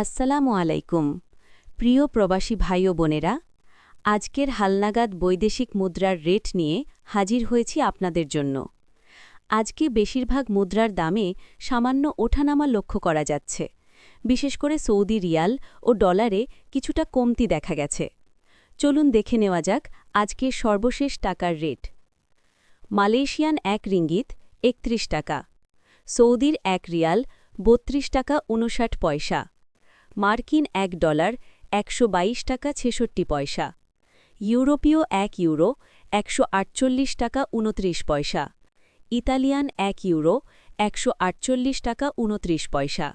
আসসালামু আলাইকুম। প্রিয় প্রবাসী ভাই ও বোনেরা, আজকের হালনাগাদ বৈদেশিক মুদ্রার রেট নিয়ে হাজির হয়েছি আপনাদের জন্য। আজকে বেশিরভাগ মুদ্রার দামে সামান্য ওঠানামা লক্ষ্য করা যাচ্ছে। বিশেষ করে সৌদি রিয়াল ও ডলারে কিছুটা কমতি দেখা গেছে। চলুন দেখে নেওয়া যাক আজকের সর্বশেষ টাকার রেট। মালয়েশিয়ান এক রিঙ্গিত, একত্রিশ টাকা। সৌদির এক রিয়াল, বত্রিশ টাকা উনষাট পয়সা। মার্কিন এক ডলার একশো বাইশ টাকা ছেষট্টি পয়সা, ইউরোপীয় এক ইউরো একশো আটচল্লিশ টাকা উনত্রিশ পয়সা, ইতালিয়ান এক ইউরো একশো আটচল্লিশ টাকা উনত্রিশ পয়সা,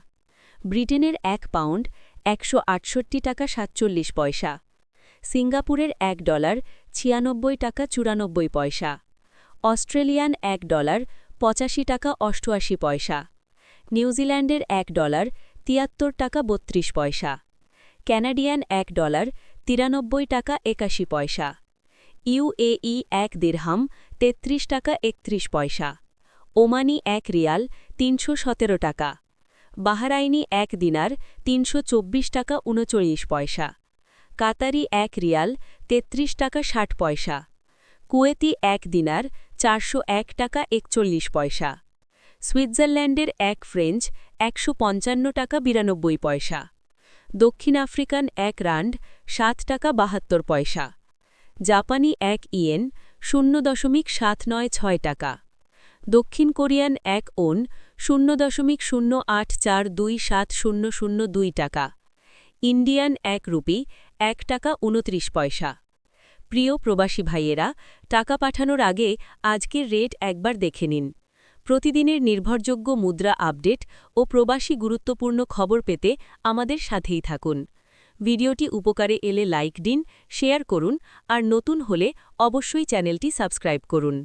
ব্রিটেনের এক পাউন্ড একশো আটষট্টি টাকা সাতচল্লিশ পয়সা, সিঙ্গাপুরের এক ডলার ছিয়ানব্বই টাকা চুরানব্বই পয়সা, অস্ট্রেলিয়ান এক ডলার পঁচাশি টাকা অষ্টআশি পয়সা, নিউজিল্যান্ডের এক ডলার তিয়াত্তর টাকা বত্রিশ পয়সা, ক্যানাডিয়ান এক ডলার তিরানব্বই টাকা একাশি পয়সা, ইউএই এক দিরহাম তেত্রিশ টাকা একত্রিশ পয়সা, ওমানি এক রিয়াল তিনশো সতেরো টাকা, বাহারাইনি এক দিনার তিনশো চব্বিশ টাকা উনচল্লিশ পয়সা, কাতারি এক রিয়াল তেত্রিশ টাকা ষাট পয়সা, কুয়েতি এক দিনার চারশো এক টাকা একচল্লিশ পয়সা, সুইৎজারল্যান্ডের এক ফ্রেঞ্চ একশো পঞ্চান্ন টাকা বিরানব্বই পয়সা। দক্ষিণ আফ্রিকান এক রান্ড, সাত টাকা বাহাত্তর পয়সা। জাপানি এক ইয়েন, শূন্য দশমিক সাত নয় ছয় টাকা। দক্ষিণ কোরিয়ান এক ওন, শূন্য দশমিক শূন্য আট চার দুই সাত শূন্য শূন্য দুই টাকা। ইন্ডিয়ান এক রুপি, এক টাকা উনত্রিশ পয়সা। প্রিয় প্রবাসী ভাইয়েরা, টাকা পাঠানোর আগে আজকের রেট একবার দেখে নিন। প্রতিদিনের নির্ভরযোগ্য মুদ্রা আপডেট ও প্রবাসী গুরুত্বপূর্ণ খবর পেতে আমাদের সাথেই থাকুন। ভিডিওটি উপকারে এলে লাইক দিন, শেয়ার করুন আর নতুন হলে অবশ্যই চ্যানেলটি সাবস্ক্রাইব করুন।